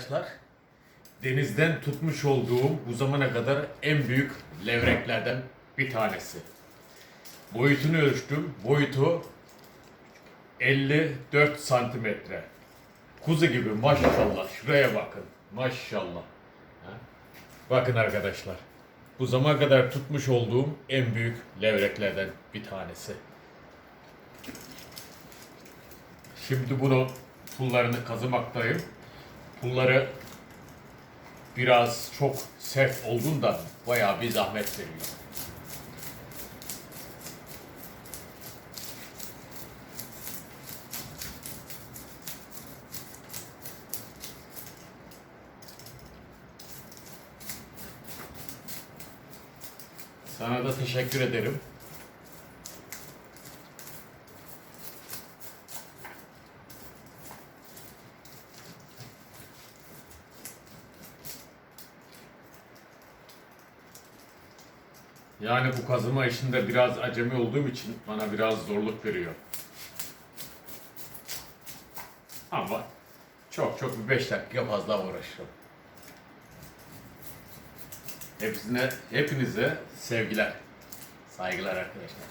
Arkadaşlar denizden tutmuş olduğum bu zamana kadar en büyük levreklerden bir tanesi. Boyutunu ölçtüm. Boyutu 54 santimetre. Kuzu gibi maşallah. Şuraya bakın. Maşallah. Bakın arkadaşlar. Bu zamana kadar tutmuş olduğum en büyük levreklerden bir tanesi. Şimdi bunu pullarını kazımaktayım. Pulları biraz çok sert olduğundan bayağı bir zahmet veriyor. Sana da teşekkür ederim. Yani bu kazıma işinde biraz acemi olduğum için bana biraz zorluk veriyor. Ama çok çok bir 5 dakika fazla uğraşıyorum. Hepsine, hepinize sevgiler, saygılar arkadaşlar.